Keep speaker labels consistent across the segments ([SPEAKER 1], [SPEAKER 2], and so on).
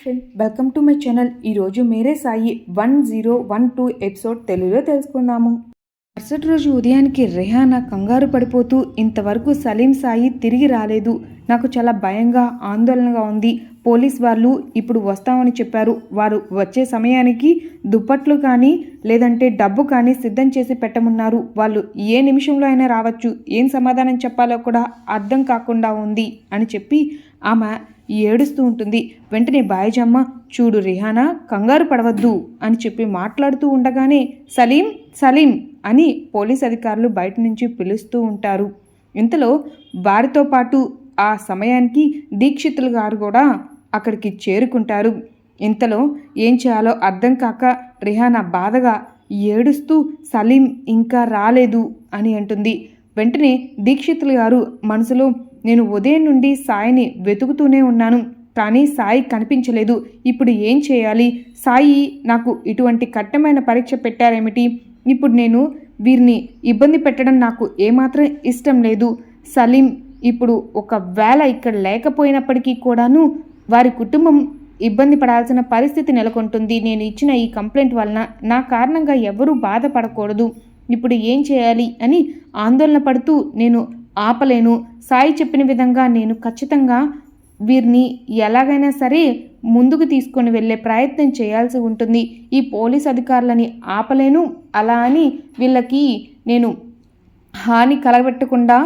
[SPEAKER 1] Friend welcome to my channel ఈరోజు Mere Sai one zero one two episode తెలుగులో తెలుసుకుందాము. మరుసటి రోజు ఉదయానికి రెహానా కంగారు పడిపోతూ ఇంతవరకు సలీం సాయి తిరిగి రాలేదు. నాకు చాలా భయంగా ఆందోళనగా ఉంది. పోలీస్ వాళ్ళు ఇప్పుడు వస్తామని చెప్పారు. వారు వచ్చే సమయానికి దుప్పట్లు కానీ లేదంటే డబ్బు కానీ సిద్ధం చేసి పెట్టమన్నారు. వాళ్ళు ఏ నిమిషంలో అయినా రావచ్చు. ఏం సమాధానం చెప్పాలో కూడా అర్థం కాకుండా ఉంది అని చెప్పి ఆమె ఏడుస్తూ ఉంటుంది. వెంటనే బాయజమ్మ చూడు రిహానా కంగారు పడవద్దు అని చెప్పి మాట్లాడుతూ ఉండగానే సలీం సలీం అని పోలీస్ అధికారులు బయట నుంచి పిలుస్తూ ఉంటారు. ఇంతలో వారితో పాటు ఆ సమయానికి దీక్షితులు గారు కూడా అక్కడికి చేరుకుంటారు. ఇంతలో ఏం చేయాలో అర్థం కాక రిహానా బాధగా ఏడుస్తూ సలీం ఇంకా రాలేదు అని అంటుంది. వెంటనే దీక్షితులు గారు మనసులో నేను ఉదయం నుండి సాయిని వెతుకుతూనే ఉన్నాను కానీ సాయి కనిపించలేదు. ఇప్పుడు ఏం చేయాలి? సాయి నాకు ఇటువంటి కట్టమైన పరీక్ష పెట్టారేమిటి? ఇప్పుడు నేను వీరిని ఇబ్బంది పెట్టడం నాకు ఏమాత్రం ఇష్టం లేదు. సలీం ఇప్పుడు ఒకవేళ ఇక్కడ లేకపోయినప్పటికీ కూడాను వారి కుటుంబం ఇబ్బంది పడాల్సిన పరిస్థితి నెలకొంటుంది. నేను ఇచ్చిన ఈ కంప్లైంట్ వలన నా కారణంగా ఎవరూ బాధపడకూడదు. ఇప్పుడు ఏం చేయాలి అని ఆందోళన పడుతూ నేను ఆపలేను. సాయి చెప్పిన విధంగా నేను ఖచ్చితంగా వీరిని ఎలాగైనా సరే ముందుకు తీసుకొని వెళ్ళే ప్రయత్నం చేయాల్సి ఉంటుంది. ఈ పోలీస్ అధికారులని ఆపలేను. అలా అని వీళ్ళకి నేను హాని కలగబెట్టకుండా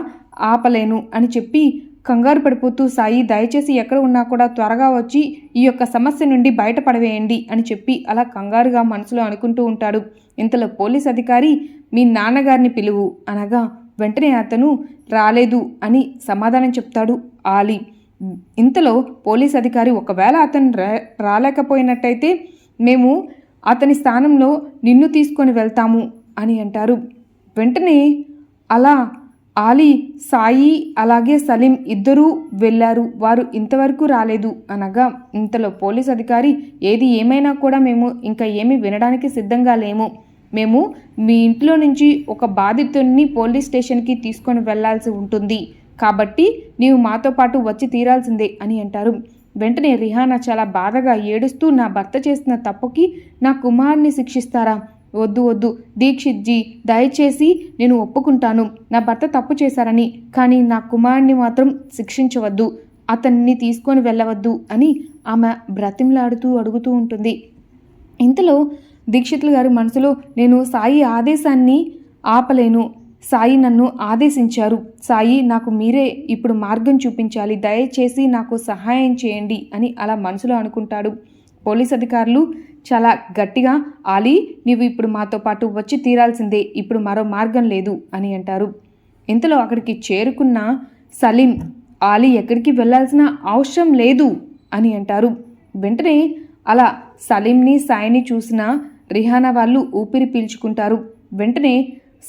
[SPEAKER 1] ఆపలేను అని చెప్పి కంగారు పడిపోతూ సాయి దయచేసి ఎక్కడ ఉన్నా కూడా త్వరగా వచ్చి ఈ యొక్క సమస్య నుండి బయటపడవేయండి అని చెప్పి అలా కంగారుగా మనసులో అనుకుంటూ ఉంటాడు. ఇంతలో పోలీస్ అధికారి మీ నాన్నగారిని పిలువు అనగా వెంటనే అతను రాలేదు అని సమాధానం చెప్తాడు ఆలీ. ఇంతలో పోలీస్ అధికారి ఒకవేళ అతను రాలేకపోయినట్టయితే మేము అతని స్థానంలో నిన్ను తీసుకొని వెళ్తాము అని అంటారు. వెంటనే అలా ఆలీ సాయి అలాగే సలీం ఇద్దరూ వెళ్ళారు. వారు ఇంతవరకు రాలేదు అనగా ఇంతలో పోలీస్ అధికారి ఏది ఏమైనా కూడా మేము ఇంకా ఏమీ వినడానికి సిద్ధంగా లేము. మేము మీ ఇంట్లో నుంచి ఒక బాధితుడిని పోలీస్ స్టేషన్కి తీసుకొని వెళ్ళాల్సి ఉంటుంది. కాబట్టి నీవు మాతో పాటు వచ్చి తీరాల్సిందే అని అంటారు. వెంటనే రిహానా చాలా బాధగా ఏడుస్తూ నా భర్త చేసిన తప్పుకి నా కుమారుని శిక్షిస్తారా? వద్దు వద్దు. దీక్షిత్జీ దయచేసి నేను ఒప్పుకుంటాను. నా భర్త తప్పు చేశారని కానీ నా కుమారుణ్ణి మాత్రం శిక్షించవద్దు. అతన్ని తీసుకొని వెళ్ళవద్దు అని ఆమె బ్రతిమలాడుతూ అడుగుతూ ఉంటుంది. ఇంతలో దీక్షితులు గారి మనసులో నేను సాయి ఆదేశాన్ని ఆపలేను. సాయి నన్ను ఆదేశించారు. సాయి నాకు మీరే ఇప్పుడు మార్గం చూపించాలి. దయచేసి నాకు సహాయం చేయండి అని అలా మనసులో అనుకుంటాడు. పోలీస్ అధికారులు చాలా గట్టిగా ఆలీ నీవు ఇప్పుడు మాతో పాటు వచ్చి తీరాల్సిందే. ఇప్పుడు మరో మార్గం లేదు అని అంటారు. ఇంతలో అక్కడికి చేరుకున్న సలీం ఆలీ ఎక్కడికి వెళ్ళాల్సిన అవసరం లేదు అని అంటారు. వెంటనే అలా సలీంని సాయిని చూసిన రిహానా వాళ్ళు ఊపిరి పీల్చుకుంటారు. వెంటనే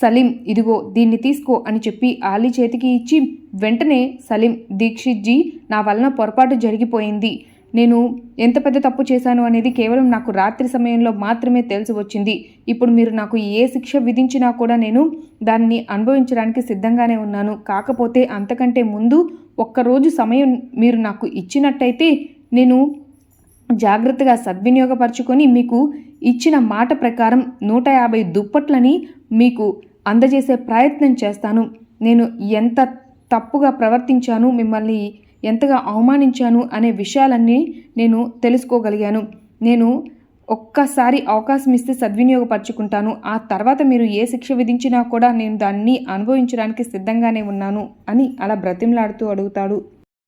[SPEAKER 1] సలీం ఇదిగో దీన్ని తీసుకో అని చెప్పి ఆలీ చేతికి ఇచ్చి వెంటనే సలీం దీక్షిత్జీ నా వలన పొరపాటు జరిగిపోయింది. నేను ఎంత పెద్ద తప్పు చేశాను అనేది కేవలం నాకు రాత్రి సమయంలో మాత్రమే తెలిసి వచ్చింది. ఇప్పుడు మీరు నాకు ఏ శిక్ష విధించినా కూడా నేను దాన్ని అనుభవించడానికి సిద్ధంగానే ఉన్నాను. కాకపోతే అంతకంటే ముందు ఒక్కరోజు సమయం మీరు నాకు ఇచ్చినట్టయితే నేను జాగ్రత్తగా సద్వినియోగపరచుకొని మీకు ఇచ్చిన మాట ప్రకారం నూట యాభై దుప్పట్లని మీకు అందజేసే ప్రయత్నం చేస్తాను. నేను ఎంత తప్పుగా ప్రవర్తించాను మిమ్మల్ని ఎంతగా అవమానించాను అనే విషయాలన్నీ నేను తెలుసుకోగలిగాను. నేను ఒక్కసారి అవకాశం ఇస్తే సద్వినియోగపరచుకుంటాను. ఆ తర్వాత మీరు ఏ శిక్ష విధించినా కూడా నేను దాన్ని అనుభవించడానికి సిద్ధంగానే ఉన్నాను అని అలా బ్రతిమలాడుతూ అడుగుతాడు.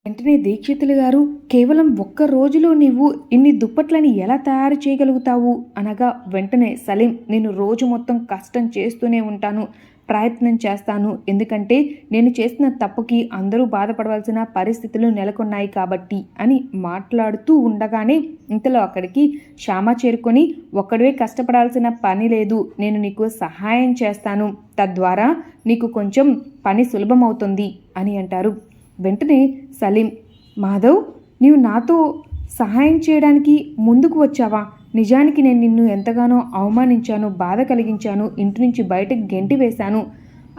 [SPEAKER 1] వెంటనే దీక్షితులు గారు కేవలం ఒక్క రోజులో నీవు ఇన్ని దుప్పట్లని ఎలా తయారు చేయగలుగుతావు? అనగా వెంటనే సలీం నేను రోజు మొత్తం కష్టం చేస్తూనే ఉంటాను ప్రయత్నం చేస్తాను. ఎందుకంటే నేను చేసిన తప్పుకి అందరూ బాధపడవలసిన పరిస్థితులు నెలకొన్నాయి కాబట్టి అని మాట్లాడుతూ ఉండగానే ఇంతలో అక్కడికి శ్యామ చేరుకొని ఒక్కడే కష్టపడాల్సిన పని లేదు నేను నీకు సహాయం చేస్తాను. తద్వారా నీకు కొంచెం పని సులభమవుతుంది అని అంటారు. వెంటనే సలీం మాధవ్ నీవు నాతో సహాయం చేయడానికి ముందుకు వచ్చావా? నిజానికి నేను నిన్ను ఎంతగానో అవమానించాను బాధ కలిగించాను ఇంటి నుంచి బయటకు గెంటి వేశాను.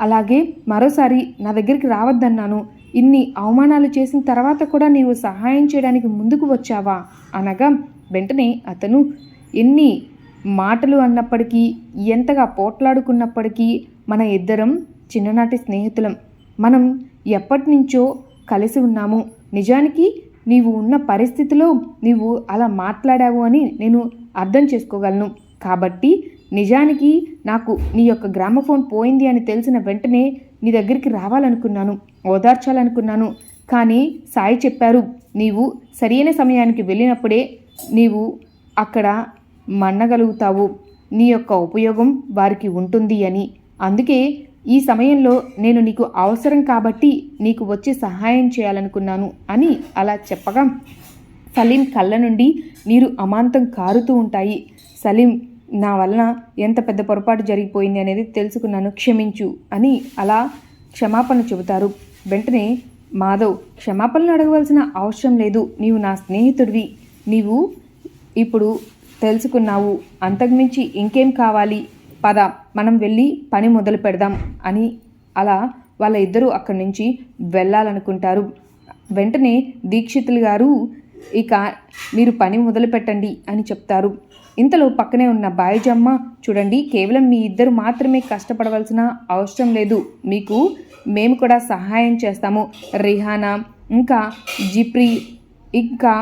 [SPEAKER 1] అలాగే మరోసారి నా దగ్గరికి రావద్దన్నాను. ఇన్ని అవమానాలు చేసిన తర్వాత కూడా నీవు సహాయం చేయడానికి ముందుకు వచ్చావా? అనగా వెంటనే అతను ఎన్ని మాటలు అన్నప్పటికీ ఎంతగా పోట్లాడుకున్నప్పటికీ మన ఇద్దరం చిన్ననాటి స్నేహితులం. మనం ఎప్పటి నుంచో కలిసి ఉన్నాము. నిజానికి నీవు ఉన్న పరిస్థితిలో నీవు అలా మాట్లాడావు అని నేను అర్థం చేసుకోగలను. కాబట్టి నిజానికి నాకు నీ యొక్క గ్రామఫోన్ పోయింది అని తెలిసిన వెంటనే నీ దగ్గరికి రావాలనుకున్నాను ఓదార్చాలనుకున్నాను. కానీ సాయి చెప్పారు నీవు సరైన సమయానికి వెళ్ళినప్పుడే నీవు అక్కడ మన్నగలుగుతావు. నీ యొక్క ఉపయోగం వారికి ఉంటుంది అని. అందుకే ఈ సమయంలో నేను నీకు అవసరం కాబట్టి నీకు వచ్చి సహాయం చేయాలనుకున్నాను అని అలా చెప్పగా సలీం కళ్ళ నుండి నీరు అమాంతం కారుతూ ఉంటాయి. సలీం నా వలన ఎంత పెద్ద పొరపాటు జరిగిపోయింది అనేది తెలుసుకున్నాను. క్షమించు అని అలా క్షమాపణ చెబుతారు. వెంటనే మాధవ్ క్షమాపణలు అడగవలసిన అవసరం లేదు. నీవు నా స్నేహితుడివి. నీవు ఇప్పుడు తెలుసుకున్నావు. అంతకుమించి ఇంకేం కావాలి? పద మనం వెళ్ళి పని మొదలు పెడదాం అని అలా వాళ్ళ ఇద్దరూ అక్కడి నుంచి వెళ్ళాలనుకుంటారు. వెంటనే దీక్షితులు గారు ఇక మీరు పని మొదలు పెట్టండి అని చెప్తారు. ఇంతలో పక్కనే ఉన్న బాయిజమ్మ చూడండి కేవలం మీ ఇద్దరు మాత్రమే కష్టపడవలసిన అవసరం లేదు. మీకు మేము కూడా సహాయం చేస్తాము. రిహానా ఇంకా జిప్రి ఇంకా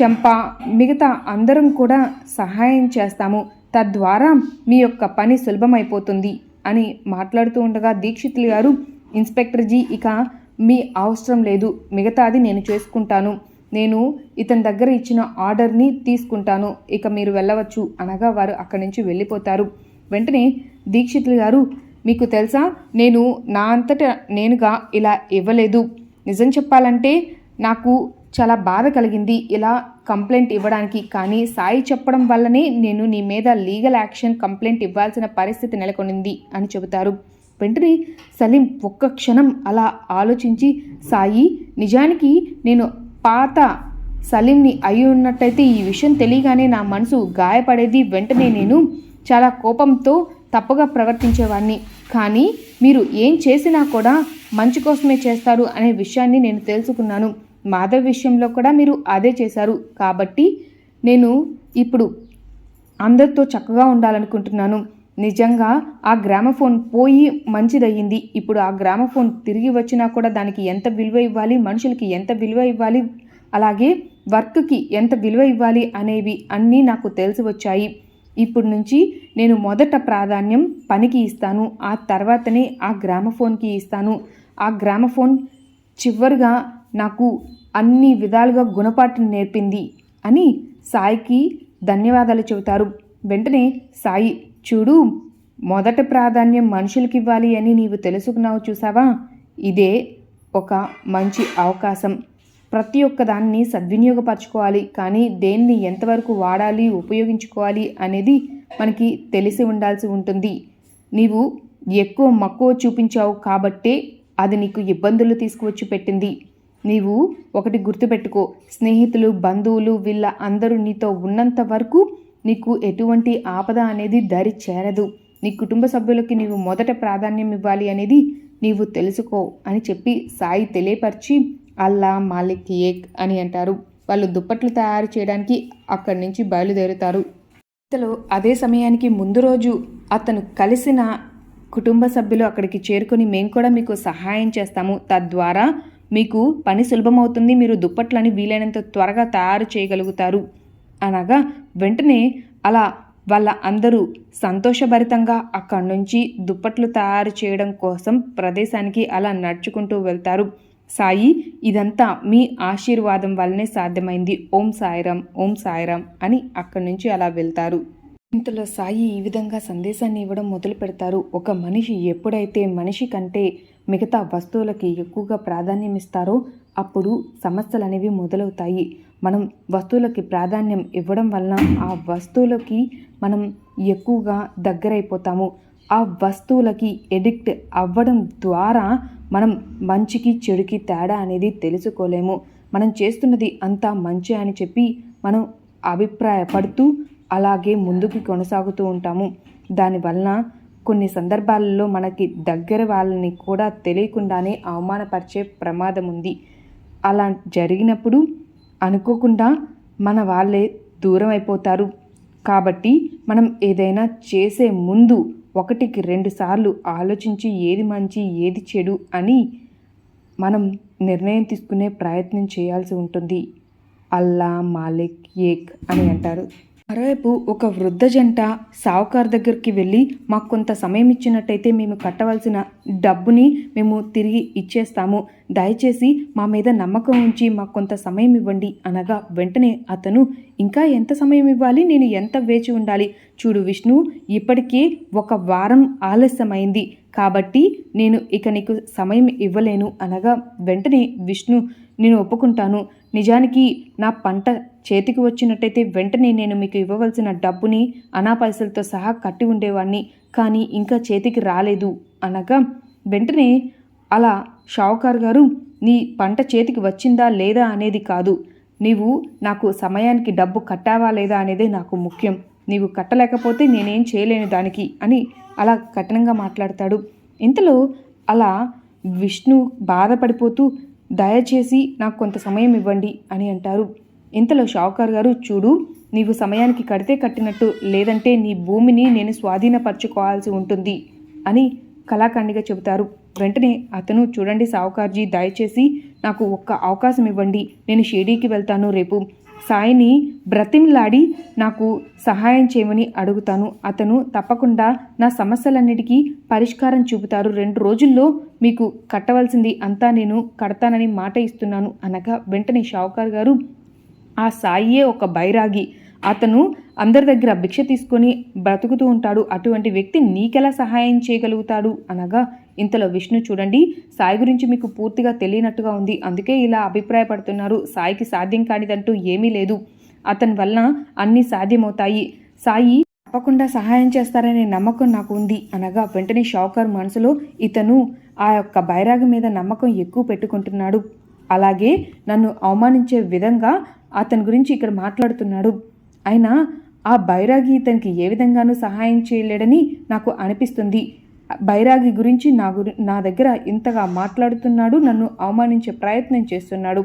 [SPEAKER 1] చెంప మిగతా అందరం కూడా సహాయం చేస్తాము. తద్వారా మీ యొక్క పని సులభమైపోతుంది అని మాట్లాడుతూ ఉండగా దీక్షితులు గారు ఇన్స్పెక్టర్ జీ ఇక మీ అవసరం లేదు. మిగతాది నేను చేసుకుంటాను. నేను ఇతని దగ్గర ఇచ్చిన ఆర్డర్ని తీసుకుంటాను. ఇక మీరు వెళ్ళవచ్చు. అనగా వారు అక్కడి నుంచి వెళ్ళిపోతారు. వెంటనే దీక్షితులు గారు మీకు తెలుసా? నేను నా అంతట నేనుగా ఇలా ఇవ్వలేదు. నిజం చెప్పాలంటే నాకు చాలా బాధ కలిగింది. ఇలా కంప్లైంట్ ఇవ్వడానికి కానీ సాయి చెప్పడం వల్లనే నేను నీ మీద లీగల్ యాక్షన్ కంప్లైంట్ ఇవ్వాల్సిన పరిస్థితి నెలకొనింది అని చెబుతారు. వెంటనే సలీం ఒక్క క్షణం అలా ఆలోచించి సాయి నిజానికి నేను పాత సలీంని అయి ఉన్నట్టయితే ఈ విషయం తెలియగానే నా మనసు గాయపడేది వెంటనే నేను చాలా కోపంతో తప్పుగా ప్రవర్తించేవాడిని కానీ మీరు ఏం చేసినా కూడా మంచి కోసమే చేస్తారు అనే విషయాన్ని నేను తెలుసుకున్నాను. మాధవ్ విషయంలో కూడా మీరు అదే చేశారు. కాబట్టి నేను ఇప్పుడు అందరితో చక్కగా ఉండాలనుకుంటున్నాను. నిజంగా ఆ గ్రామఫోన్ పోయి మంచిదయ్యింది. ఇప్పుడు ఆ గ్రామఫోన్ తిరిగి వచ్చినా కూడా దానికి ఎంత విలువ ఇవ్వాలి మనుషులకి ఎంత విలువ ఇవ్వాలి అలాగే వర్క్కి ఎంత విలువ ఇవ్వాలి అనేవి అన్నీ నాకు తెలిసి వచ్చాయి. ఇప్పుడు నుంచి నేను మొదట ప్రాధాన్యం పనికి ఇస్తాను. ఆ తర్వాతనే ఆ గ్రామఫోన్కి ఇస్తాను. ఆ గ్రామఫోన్ చివరిగా నాకు అన్ని విధాలుగా గుణపాఠం నేర్పింది అని సాయికి ధన్యవాదాలు చెబుతారు. వెంటనే సాయి చూడు మొదట ప్రాధాన్యం మనుషులకి ఇవ్వాలి అని నీవు తెలుసుకున్నావు చూసావా? ఇదే ఒక మంచి అవకాశం. ప్రతి ఒక్క దాన్ని సద్వినియోగపరచుకోవాలి కానీ దేన్ని ఎంతవరకు వాడాలి ఉపయోగించుకోవాలి అనేది మనకి తెలిసి ఉండాల్సి ఉంటుంది. నీవు ఎక్కువ మక్కువ చూపించావు కాబట్టే అది నీకు ఇబ్బందులు తీసుకువచ్చి పెట్టింది నీవు ఒకటి గుర్తుపెట్టుకో. స్నేహితులు బంధువులు వీళ్ళ అందరూ నీతో ఉన్నంత వరకు నీకు ఎటువంటి ఆపద అనేది దరి చేరదు. నీ కుటుంబ సభ్యులకి నీవు మొదట ప్రాధాన్యం ఇవ్వాలి అనేది నీవు తెలుసుకో అని చెప్పి సాయి తెలియపరిచి అల్లా మాలిక్ ఏక్ అని అంటారు. వాళ్ళు దుప్పట్లు తయారు చేయడానికి అక్కడి నుంచి బయలుదేరుతారు. ఇంతలో అదే సమయానికి ముందు రోజు అతను కలిసిన కుటుంబ సభ్యులు అక్కడికి చేరుకొని మేము కూడా మీకు సహాయం చేస్తాము. తద్వారా మీకు పని సులభమవుతుంది మీరు దుప్పట్లని వీలైనంత త్వరగా తయారు చేయగలుగుతారు. అనగా వెంటనే అలా వాళ్ళ అందరూ సంతోషభరితంగా అక్కడి నుంచి దుప్పట్లు తయారు చేయడం కోసం ప్రదేశానికి అలా నడుచుకుంటూ వెళ్తారు. సాయి ఇదంతా మీ ఆశీర్వాదం వల్లనే సాధ్యమైంది. ఓం సాయిరాం ఓం సాయిరాం అని అక్కడి నుంచి అలా వెళ్తారు. ఇంతలో సాయి ఈ విధంగా సందేశాన్ని ఇవ్వడం మొదలు పెడతారు ఒక మనిషి ఎప్పుడైతే మనిషి కంటే మిగతా వస్తువులకి ఎక్కువగా ప్రాధాన్యం ఇస్తారో అప్పుడు సమస్యలు అనేవి మొదలవుతాయి. మనం వస్తువులకి ప్రాధాన్యం ఇవ్వడం వలన ఆ వస్తువులకి మనం ఎక్కువగా దగ్గరైపోతాము. ఆ వస్తువులకి ఎడిక్ట్ అవ్వడం ద్వారా మనం మంచికి చెడుకి తేడా అనేది తెలుసుకోలేము. మనం చేస్తున్నది అంతా మంచి అని చెప్పి మనం అభిప్రాయపడుతూ అలాగే ముందుకు కొనసాగుతూ ఉంటాము. దానివలన కొన్ని సందర్భాలలో మనకి దగ్గర వాళ్ళని కూడా తెలియకుండానే అవమానపరిచే ప్రమాదం ఉంది. అలా జరిగినప్పుడు అనుకోకుండా మన వాళ్ళే దూరం అయిపోతారు. కాబట్టి మనం ఏదైనా చేసే ముందు ఒకటికి రెండు సార్లు ఆలోచించి ఏది మంచి ఏది చెడు అని మనం నిర్ణయం తీసుకునే ప్రయత్నం చేయాల్సి ఉంటుంది. అల్లా మాలిక్ ఏక్ అని అంటారు. మరోవైపు ఒక వృద్ధ జంట సావుకార్ దగ్గరికి వెళ్ళి మాకు కొంత సమయం ఇచ్చినట్టయితే మేము కట్టవలసిన డబ్బుని మేము తిరిగి ఇచ్చేస్తాము. దయచేసి మా మీద నమ్మకం ఉంచి మాకు కొంత సమయం ఇవ్వండి అనగా వెంటనే అతను ఇంకా ఎంత సమయం ఇవ్వాలి? నేను ఎంత వేచి ఉండాలి? చూడు విష్ణు ఇప్పటికే ఒక వారం ఆలస్యమైంది. కాబట్టి నేను ఇక నీకు సమయం ఇవ్వలేను అనగా వెంటనే విష్ణు నేను ఒప్పుకుంటాను. నిజానికి నా పంట చేతికి వచ్చినట్టయితే వెంటనే నేను మీకు ఇవ్వవలసిన డబ్బుని అనా పైసలతో సహా కట్టి ఉండేవాడిని కానీ ఇంకా చేతికి రాలేదు అనగా వెంటనే అలా షావుకార్ గారు నీ పంట చేతికి వచ్చిందా లేదా అనేది కాదు. నీవు నాకు సమయానికి డబ్బు కట్టావా లేదా అనేదే నాకు ముఖ్యం. నీవు కట్టలేకపోతే నేనేం చేయలేను దానికి అని అలా కఠినంగా మాట్లాడతాడు. ఇంతలో అలా విష్ణు బాధపడిపోతూ దయచేసి నాకు కొంత సమయం ఇవ్వండి అని అంటారు. ఇంతలో షావుకార్ గారు చూడు నీవు సమయానికి కడితే కట్టినట్టు లేదంటే నీ భూమిని నేను స్వాధీనపరచుకోవాల్సి ఉంటుంది అని కళాఖండిగా చెబుతారు. వెంటనే అతను చూడండి సావుకార్జీ దయచేసి నాకు ఒక్క అవకాశం ఇవ్వండి. నేను షిరిడీకి వెళ్తాను రేపు. సాయిని బ్రతిమ్లాడి నాకు సహాయం చేయమని అడుగుతాను. అతను తప్పకుండా నా సమస్యలన్నిటికీ పరిష్కారం చూపుతారు. రెండు రోజుల్లో మీకు కట్టవలసింది అంతా నేను కడతానని మాట ఇస్తున్నాను అనగా వెంటనే షావుకార్ గారు ఆ సాయియే ఒక బైరాగి. అతను అందరి దగ్గర భిక్ష తీసుకొని బ్రతుకుతూ ఉంటాడు. అటువంటి వ్యక్తి నీకెలా సహాయం చేయగలుగుతాడు? అనగా ఇంతలో విష్ణు చూడండి సాయి గురించి మీకు పూర్తిగా తెలియనట్టుగా ఉంది. అందుకే ఇలా అభిప్రాయపడుతున్నారు. సాయికి సాధ్యం కానిదంటూ ఏమీ లేదు. అతని వలన అన్నీ సాధ్యమవుతాయి. సాయి తప్పకుండా సహాయం చేస్తారనే నమ్మకం నాకు ఉంది. అనగా వెంటనే షావుకార్ మనసులో ఇతను ఆ యొక్క బైరాగి మీద నమ్మకం ఎక్కువ పెట్టుకుంటున్నాడు. అలాగే నన్ను అవమానించే విధంగా అతని గురించి ఇక్కడ మాట్లాడుతున్నాడు. అయినా ఆ బైరాగి ఇతనికి ఏ విధంగానూ సహాయం చేయలేడని నాకు అనిపిస్తుంది. బైరాగి గురించి నా గురి నా దగ్గర ఇంతగా మాట్లాడుతున్నాడు నన్ను అవమానించే ప్రయత్నం చేస్తున్నాడు.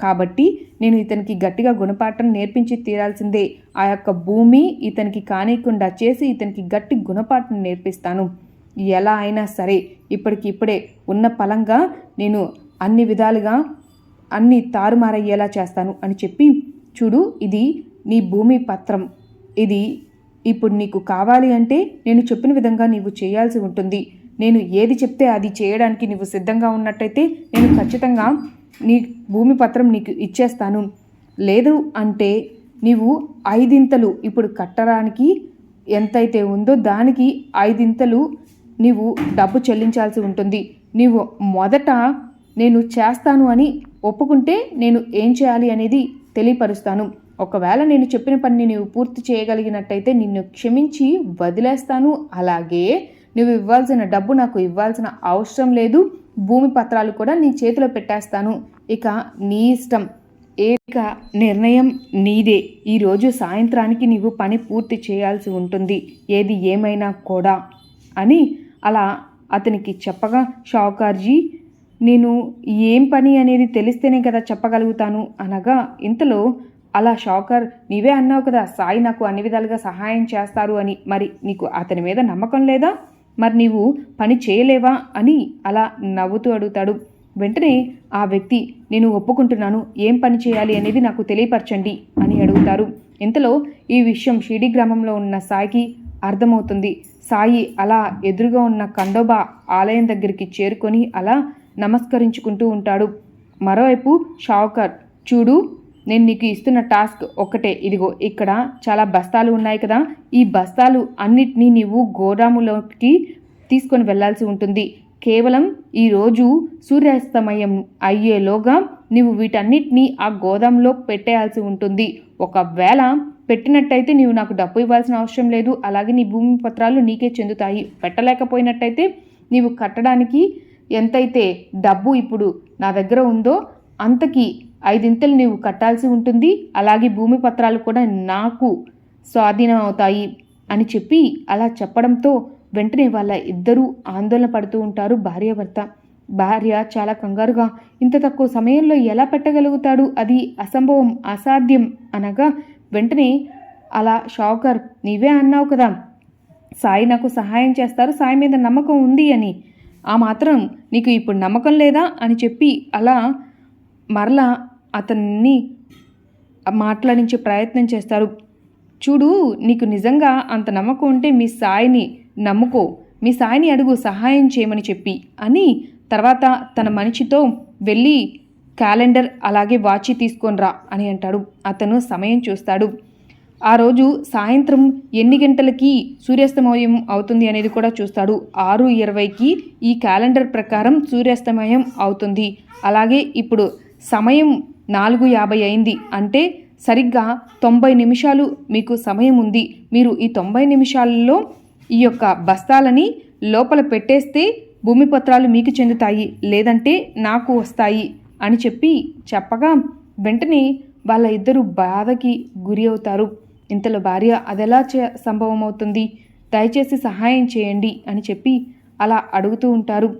[SPEAKER 1] కాబట్టి నేను ఇతనికి గట్టిగా గుణపాఠం నేర్పించి తీరాల్సిందే. ఆ యొక్క భూమి ఇతనికి కానీయకుండా చేసి ఇతనికి గట్టి గుణపాఠం నేర్పిస్తాను. ఎలా అయినా సరే ఇప్పటికిప్పుడే ఉన్న పలంగా నేను అన్ని విధాలుగా అన్ని తారుమారయ్యేలా చేస్తాను అని చెప్పి చూడు ఇది నీ భూమి పత్రం. ఇది ఇప్పుడు నీకు కావాలి అంటే నేను చెప్పిన విధంగా నీవు చేయాల్సి ఉంటుంది. నేను ఏది చెప్తే అది చేయడానికి నీవు సిద్ధంగా ఉన్నట్టయితే నేను ఖచ్చితంగా నీ భూమి పత్రం నీకు ఇచ్చేస్తాను. లేదు అంటే నీవు ఐదింతలు ఇప్పుడు కట్టడానికి ఎంతైతే ఉందో దానికి ఐదింతలు నీవు డబ్బు చెల్లించాల్సి ఉంటుంది. నీవు మొదట నేను చేస్తాను అని ఒప్పుకుంటే నేను ఏం చేయాలి అనేది తెలియపరుస్తాను. ఒకవేళ నేను చెప్పిన పని నీవు పూర్తి చేయగలిగినట్టయితే నిన్ను క్షమించి వదిలేస్తాను. అలాగే నువ్వు ఇవ్వాల్సిన డబ్బు నాకు ఇవ్వాల్సిన అవసరం లేదు. భూమి పత్రాలు కూడా నీ చేతిలో పెట్టేస్తాను. ఇక నీ ఇష్టం. ఏక నిర్ణయం నీదే. ఈరోజు సాయంత్రానికి నీవు పని పూర్తి చేయాల్సి ఉంటుంది. ఏది ఏమైనా కూడా అని అలా అతనికి చెప్పగా షావుకార్జీ నేను ఏం పని అనేది తెలిస్తేనే కదా చెప్పగలుగుతాను అనగా ఇంతలో అలా షాకర్ నీవే అన్నావు కదా సాయి నాకు అన్ని విధాలుగా సహాయం చేస్తారు అని. మరి నీకు అతని మీద నమ్మకం లేదా? మరి నీవు పని చేయలేవా? అని అలా నవ్వుతూ అడుగుతాడు. వెంటనే ఆ వ్యక్తి నేను ఒప్పుకుంటున్నాను. ఏం పని చేయాలి అనేది నాకు తెలియపరచండి అని అడుగుతారు. ఇంతలో ఈ విషయం షిడి గ్రామంలో ఉన్న సాయికి అర్థమవుతుంది. సాయి అలా ఎదురుగా ఉన్న కందోబా ఆలయం దగ్గరికి చేరుకొని అలా నమస్కరించుకుంటూ ఉంటాడు. మరోవైపు షావుకర్ చూడు నేను నీకు ఇస్తున్న టాస్క్ ఒకటే. ఇదిగో ఇక్కడ చాలా బస్తాలు ఉన్నాయి కదా. ఈ బస్తాలు అన్నిటినీ నీవు గోదాములోకి తీసుకొని వెళ్ళాల్సి ఉంటుంది. కేవలం ఈరోజు సూర్యాస్తమయం అయ్యేలోగా నీవు వీటన్నిటినీ ఆ గోదాంలో పెట్టేయాల్సి ఉంటుంది. ఒకవేళ పెట్టినట్టయితే నీవు నాకు డబ్బు ఇవ్వాల్సిన అవసరం లేదు. అలాగే నీ భూమి పత్రాలు నీకే చెందుతాయి. పెట్టలేకపోయినట్టయితే నీవు కట్టడానికి ఎంతైతే డబ్బు ఇప్పుడు నా దగ్గర ఉందో అంతకి ఐదింతలు నీవు కట్టాల్సి ఉంటుంది. అలాగే భూమి పత్రాలు కూడా నాకు స్వాధీనం అవుతాయి అని చెప్పి అలా చెప్పడంతో వెంటనే వాళ్ళ ఇద్దరూ ఆందోళన పడుతూ ఉంటారు భార్యాభర్త. భార్య చాలా కంగారుగా ఇంత తక్కువ సమయంలో ఎలా పెట్టగలుగుతాడు? అది అసంభవం అసాధ్యం అనగా వెంటనే అలా షావుకర్ నీవే అన్నావు కదా సాయి నాకు సహాయం చేస్తారు సాయి మీద నమ్మకం ఉంది అని. ఆ మాత్రం నీకు ఇప్పుడు నమ్మకం లేదా? అని చెప్పి అలా మరలా అతన్ని మాట్లాడించే ప్రయత్నం చేస్తారు. చూడు నీకు నిజంగా అంత నమ్మకం ఉంటే మీ సాయిని నమ్ముకో మీ సాయిని అడుగు సహాయం చేయమని చెప్పి అని తర్వాత తన మనిషితో వెళ్ళి క్యాలెండర్ అలాగే వాచి తీసుకొని రా అని అంటాడు. అతను సమయం చూస్తాడు. ఆ రోజు సాయంత్రం ఎన్ని గంటలకి సూర్యాస్తమయం అవుతుంది అనేది కూడా చూస్తాడు. ఆరు ఇరవైకి ఈ క్యాలెండర్ ప్రకారం సూర్యాస్తమయం అవుతుంది. అలాగే ఇప్పుడు సమయం నాలుగు యాభై అయింది. అంటే సరిగ్గా తొంభై నిమిషాలు మీకు సమయం ఉంది. మీరు ఈ తొంభై నిమిషాల్లో ఈ యొక్క బస్తాలని లోపల పెట్టేస్తే భూమి పత్రాలు మీకు చెందుతాయి. లేదంటే నాకు వస్తాయి అని చెప్పి చెప్పగా వెంటనే వాళ్ళ ఇద్దరు బాధకి గురి అవుతారు. ఇంతలో భార్య అదెలా చే సంభవం అవుతుంది దయచేసి సహాయం చేయండి అని చెప్పి అలా అడుగుతూ ఉంటారు.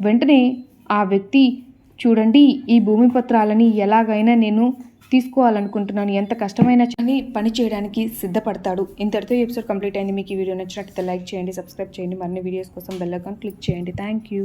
[SPEAKER 1] వెంటనే ఆ వ్యక్తి చూడండి ఈ భూమి పత్రాలని ఎలాగైనా నేను తీసుకోవాలనుకుంటున్నాను. ఎంత కష్టమైన కానీ పని చేయడానికి సిద్ధపడతాడు. ఇంతటితో ఎపిసోడ్ కంప్లీట్ అయింది. మీకు ఈ వీడియో నచ్చినట్లయితే లైక్ చేయండి సబ్స్క్రైబ్ చేయండి. మరిన్ని వీడియోస్ కోసం బెల్ ఐకాన్ క్లిక్ చేయండి. Thank you.